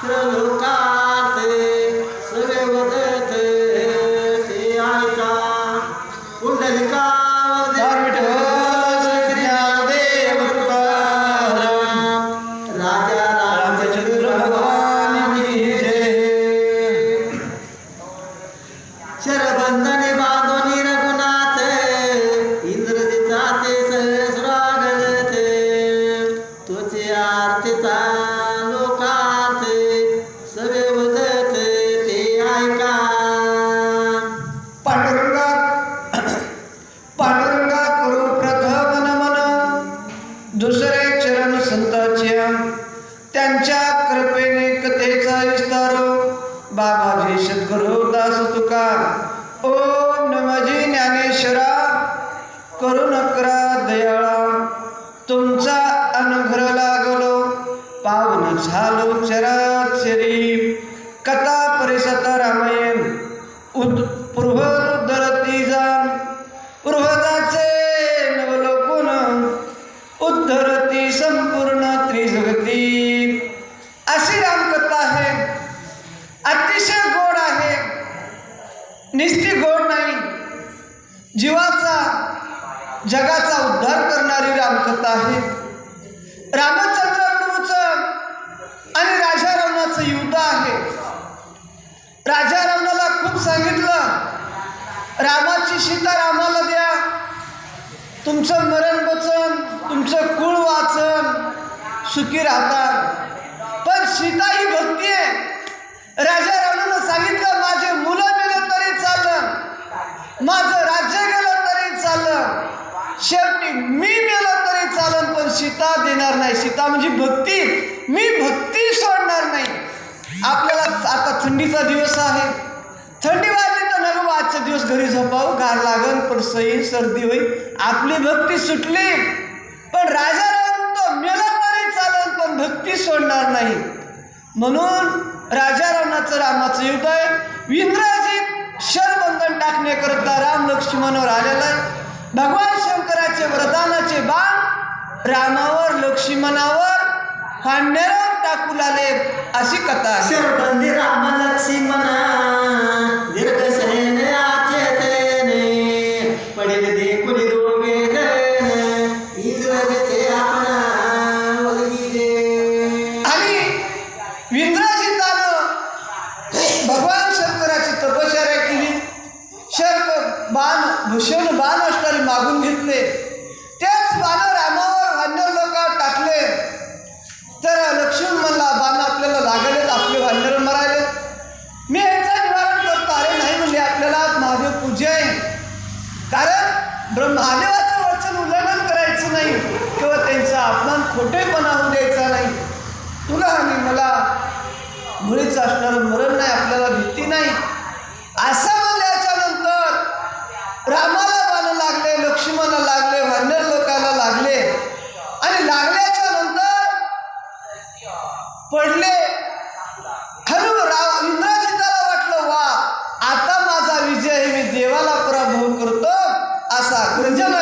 Terluka दुसरे चरण संताच्या त्यांच्या कृपेने कथेचा विस्तार हो. बाबाजी सद्गुरु दास तुका. ओम नमजी ज्ञानेश्वरा करुण करा दयाळा. तुमचा अनुग्रह लागलो. पावन झालो चरा चरी जीवाचा जगाचा उद्धार करणारी रामकथा आहे. रामचंद्र प्रभूचं आणि राजा रावणाचं युद्ध आहे. राजा रावणाला खूप सांगितलं रामाची सीता रामाला द्या. तुमचं मरण वचन तुमचं कुळ वाचन सुखी राहतात. पण सीता ही नाही. सीता म्हणजे भक्ती. मी भक्ती सोडणार नाही. आपल्याला आता थंडीचा दिवस आहे. थंडी वाजली तर नग आजचा दिवस घरी झोपावं गार लागन पण सही सर्दी होईल. आपली भक्ती सुटली. पण राजा रावण तो मेला तरी पण भक्ती सोडणार नाही. म्हणून राजा रावणाचं रामाचं युद्ध आहे. इंद्राजी शरबंधन टाकण्याकरता राम लक्ष्मणावर आलेला आहे भगवान रामावर लक्ष्मणावर खांडेरावर टाकू लागले अशी कथा आहे. राम लक्ष्मणा भूषण बाण असणारे मागून घेतले तेच बाण रामावर वानर लोकांवर टाकले तर लक्ष्मण म्हणला बाण आपल्याला लागलेत आपले वानर मरायले मी याचं निवारण करतो अरे नाही म्हणजे आपल्याला महादेव पूजा आहे कारण ब्रह्म महादेवाचं वचन उल्लंघन करायचं नाही. किंवा त्यांचा अपमान खोटेपणा होऊ द्यायचा नाही. तुला आणि मला मुळीच असणारं मरण नाही. রোজা না